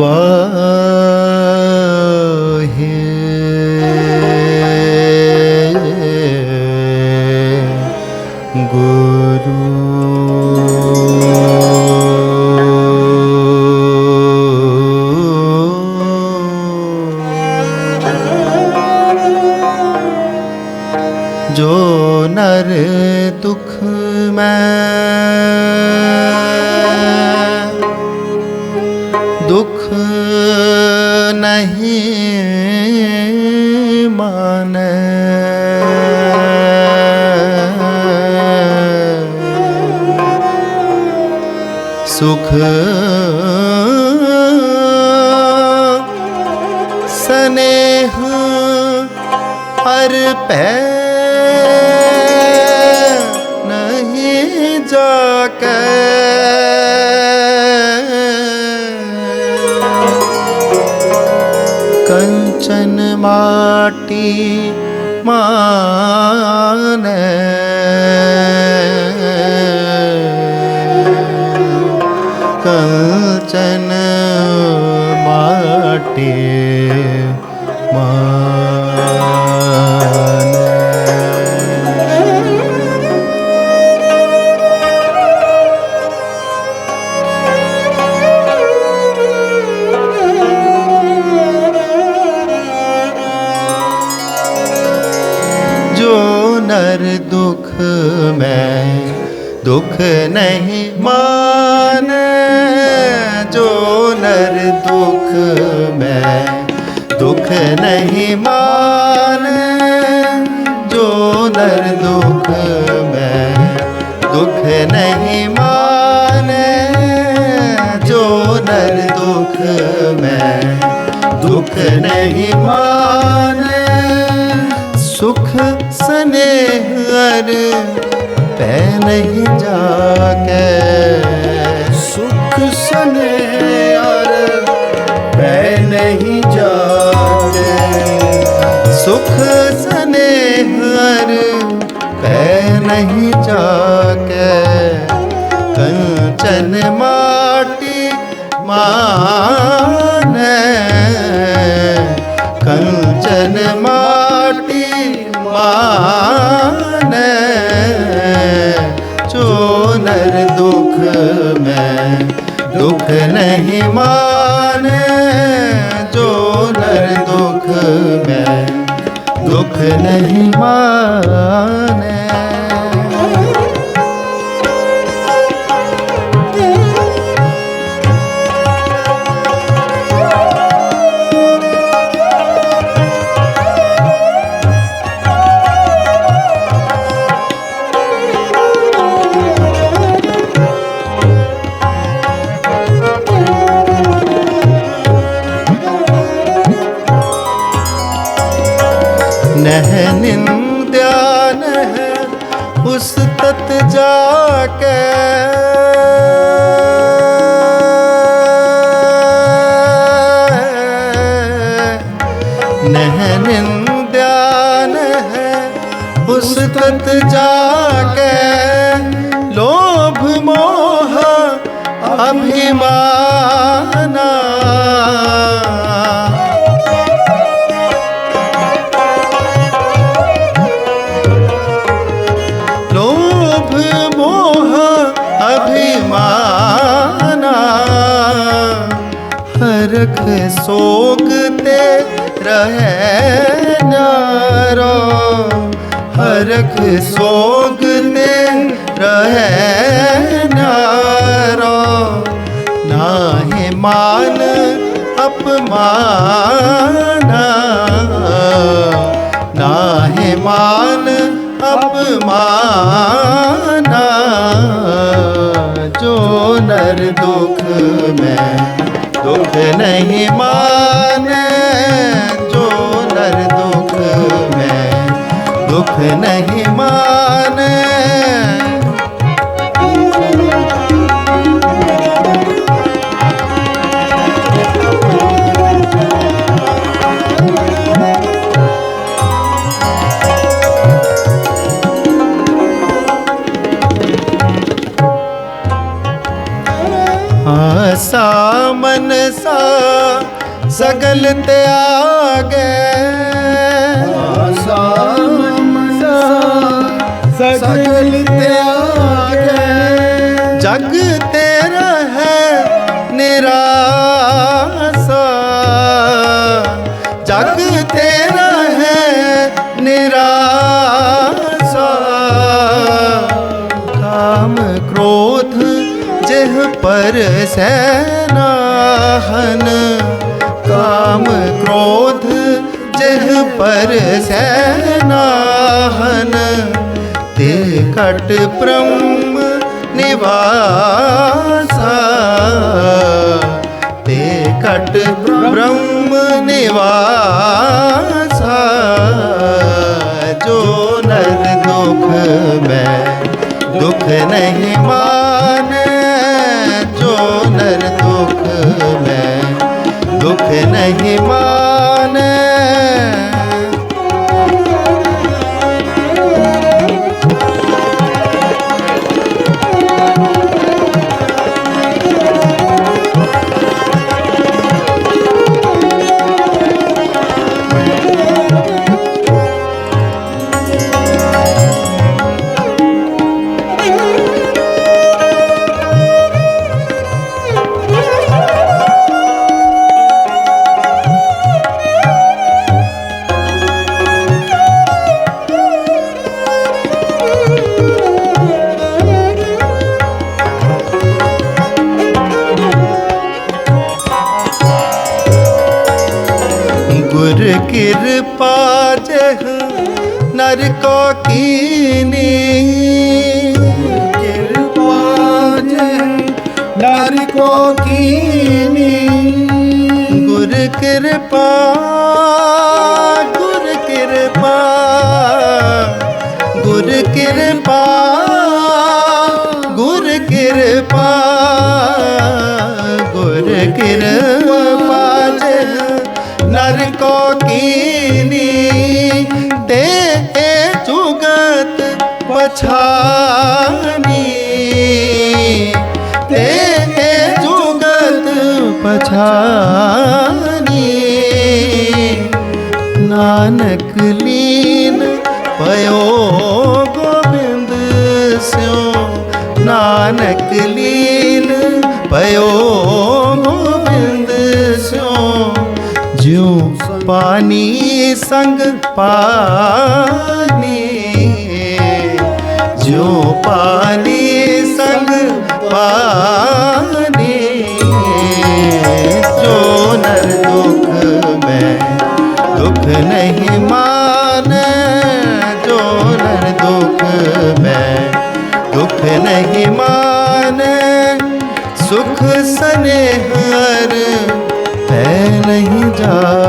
വാ ਸਨੇਹ ਹਰ ਪੈ ਨਹੀਂ ਜਾਕੈ। ਕੰਚਨ ਮਾਟੀ ਮਾਨੈ। वचन माटे मान। दुख में दुख नहीं माने। ਜੋ ਨਰ ਦੁਖ ਮੈਂ, ਦੁਖ ਨਹੀਂ ਮਾਨ। ਜੋ ਨਰ ਦੁਖ ਮੈਂ, ਦੁਖ ਨਹੀਂ ਮਾਨ। ਜੋ ਨਰ ਦੁਖ ਮੈਂ, ਦੁਖ ਨਹੀਂ ਮਾਨ। ਸੁਖ ਸਨੇਹ ਅਰ ਪੈ ਨਹੀਂ ਜਾਕੈ सुख सने यार, मैं नहीं जाने सुख सने हर मैं नहीं जाके कंचन माटी माने, कंचन मा में दुख नहीं माने जो नर दुख में दुख नहीं माने। ਨਹ ਨਿੰਦਿਆ ਨਹ ਉਸ ਤਤ ਕੇ ਨਹ ਨਿੰਦਿਆ ਨਹ ਉਸ ਤਤ ਜਾਕੈ। ਲੋਭ ਹਰਖ ਸੋਗ ਤੇ ਰਹਿ ਨਾਰੋ ਨਾਹਿ ਮਾਨ ਅਪਮਾਨਾ। ਨਾਹਿ ਮਾਨ ਅਪਮਾਨਾ। ਜੋ ਨਰ ਦੁਖ ਮੈਂ ਦੁਖ ਨਹੀਂ ਮਾਨੈ। नहीं मार चलते आगे जग तेरा है निराशा। जग तेरा है निराशा। काम क्रोध जिह पर से खट ब्रह्म निवास। ते कट ब्रह्म निवास। जो नर दुख में दुख नहीं मा ਨਰ ਕੋ ਕੀਨੀ ਕਿਰਪਾ ਜੈ ਨਰ ਕੋ ਕੀਨੀ ਗੁਰ ਕਿਰਪਾ ਗੁਰ ਕਿਰਪਾ ਗੁਰ ਕਿਰਪਾ ਗੁਰ ਕਿਰਪਾ ਗੁਰ ਕਿਰਪਾ ਜਹ ਨਰ ਕੋ ਪਛਾਨੀ ਤੇ ਜੁਗਤ ਪਛਾਨੀ ਨਾਨਕ ਲੀਨ ਪਇਓ ਗੋਬਿੰਦ ਸਿਓ ਨਾਨਕ ਲੀਨ ਪਇਓ ਗੋਬਿੰਦ ਸਿਓ ਜਿਉ ਪਾਣੀ ਸੰਗ ਪਾਣੀ जो पानी संग पानी? जो नर दुख में दुख नहीं मान, जो नर दुख में दुख नहीं मान। सुख सने हर है नहीं जा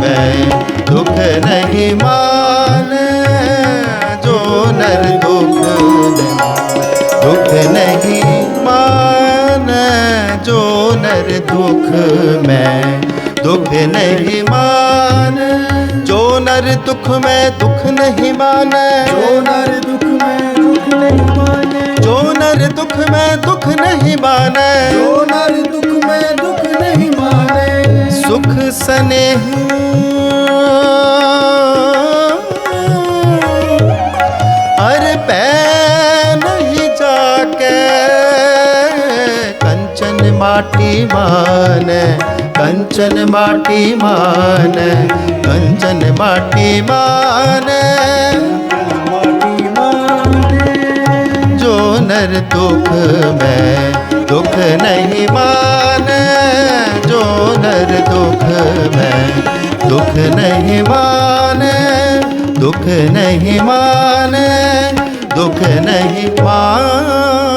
में दुख नहीं मान जो नर दुख दुख नहीं मान जो नर दुख में दुख नहीं मान जो नर दुख में दुख नहीं मान जो नर दुख में दुख नहीं मान। जो नर दुख में दुख नहीं मान सने अर पैन ही जाके कंचन माटी मान, कंचन माटी मान, कंचन माटी मान। जो नर दुख में दुख नहीं माने। नर दुख में दुख नहीं माने दुख नहीं माने दुख नहीं मान